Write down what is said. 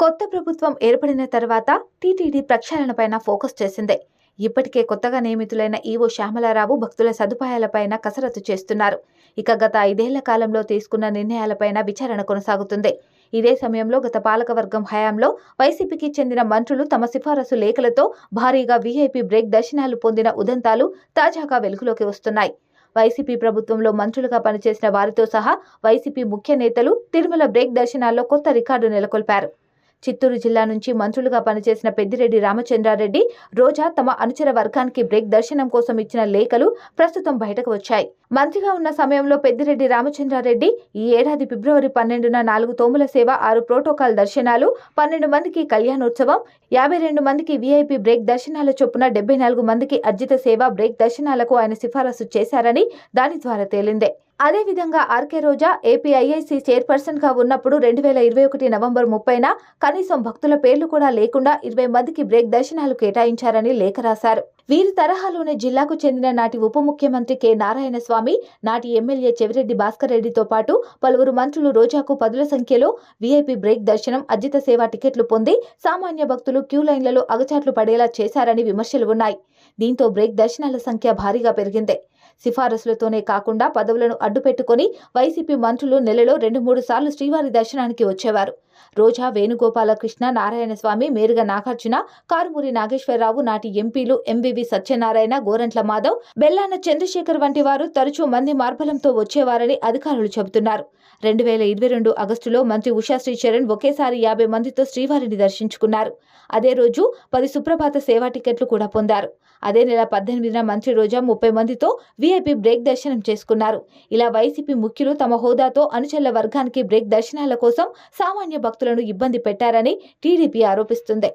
కొత్త ప్రభుత్వం ఏర్పడిన తర్వాత టీటీడీ ప్రక్షాళనపైన ఫోకస్ చేసిందే. ఇప్పటికే కొత్తగా నియమితులైన ఈవో శ్యామలారావు భక్తుల సదుపాయాలపైన కసరత్తు చేస్తున్నారు. ఇక గత ఐదేళ్ళ కాలంలో తీసుకున్న నిర్ణయాలపైన విచారణ కొనసాగుతుంది. ఇదే సమయంలో గత పాలకవర్గం హయాంలో వైసీపీకి చెందిన మంత్రులు తమ సిఫారసు లేఖలతో భారీగా వీఐపీ బ్రేక్ దర్శనాలు పొందిన ఉదంతాలు తాజాగా వెలుగులోకి వస్తున్నాయి. వైసీపీ ప్రభుత్వంలో మంత్రులుగా పనిచేసిన వారితో సహా వైసీపీ ముఖ్య నేతలు తిరుమల బ్రేక్ దర్శనాల్లో కొత్త రికార్డు నెలకొల్పారు. చిత్తూరు జిల్లా నుంచి మంత్రులుగా పనిచేసిన పెద్దిరెడ్డి రామచంద్రారెడ్డి రోజా తమ అనుచర వర్గానికి బ్రేక్ దర్శనం కోసం ఇచ్చిన లేఖలు ప్రస్తుతం బయటకు వచ్చాయి. మంత్రిగా ఉన్న సమయంలో పెద్దిరెడ్డి రామచంద్రారెడ్డి ఈ ఏడాది ఫిబ్రవరి పన్నెండున నాలుగు తోముల సేవ ఆరు ప్రోటోకాల్ దర్శనాలు పన్నెండు మందికి కళ్యాణోత్సవం యాభై రెండు మందికి వీఐపీ బ్రేక్ దర్శనాల చొప్పున డెబ్బై నాలుగు మందికి అర్జిత సేవ బ్రేక్ దర్శనాలకు ఆయన సిఫారసు చేశారని దాని ద్వారా తేలిందే. అదేవిధంగా ఆర్కే రోజా ఏపీఐఐసి చైర్పర్సన్గా ఉన్నప్పుడు రెండు వేల ఇరవై ఒకటి నవంబర్ ముప్పైన కనీసం భక్తుల పేర్లు కూడా లేకుండా ఇరవై మందికి బ్రేక్ దర్శనాలు కేటాయించారని లేఖ రాశారు. వీరి తరహాలోనే జిల్లాకు చెందిన నాటి ఉప ముఖ్యమంత్రి కె. నారాయణస్వామి నాటి ఎమ్మెల్యే చెవిరెడ్డి భాస్కర్ రెడ్డితో పాటు పలువురు మంత్రులు రోజాకు పదుల సంఖ్యలో వీఐపీ బ్రేక్ దర్శనం అర్జిత సేవ టికెట్లు పొంది సామాన్య భక్తులు క్యూ లైన్లలో అగచాట్లు పడేలా చేశారని విమర్శలు ఉన్నాయి. దీంతో బ్రేక్ దర్శనాల సంఖ్య భారీగా పెరిగింది. సిఫారసులతోనే కాకుండా పదవులను అడ్డుపెట్టుకుని వైసీపీ మంత్రులు నెలలో రెండు మూడు సార్లు శ్రీవారి దర్శనానికి వచ్చేవారు. రోజా వేణుగోపాలకృష్ణ నారాయణస్వామి మేరుగ నాగార్జున కారుమూరి నాగేశ్వరరావు నాటి ఎంపీలు ఎంవివి సత్యనారాయణ గోరంట్ల మాధవ్ బెల్లాన చంద్రశేఖర్ వంటి వారు తరచూ మంది మార్బలంతో వచ్చేవారని అధికారులు చెబుతున్నారు. రెండు వేల ఇరవై రెండు ఆగస్టులో మంత్రి ఉషాశ్రీ చరణ్ ఒకేసారి యాభై మందితో శ్రీవారిని దర్శించుకున్నారు. అదే రోజు పది సుప్రభాత సేవా టికెట్లు కూడా పొందారు. అదే నెల పద్దెనిమిదిన మంత్రి రోజా ముప్పై మందితో వీఐపీ బ్రేక్ దర్శనం చేసుకున్నారు. ఇలా వైసీపీ ముఖ్యులు తమ హోదాతో అనుచరుల వర్గానికి బ్రేక్ దర్శనాల కోసం సామాన్య భక్తులను ఇబ్బంది పెట్టారని టీడీపీ ఆరోపిస్తుంది.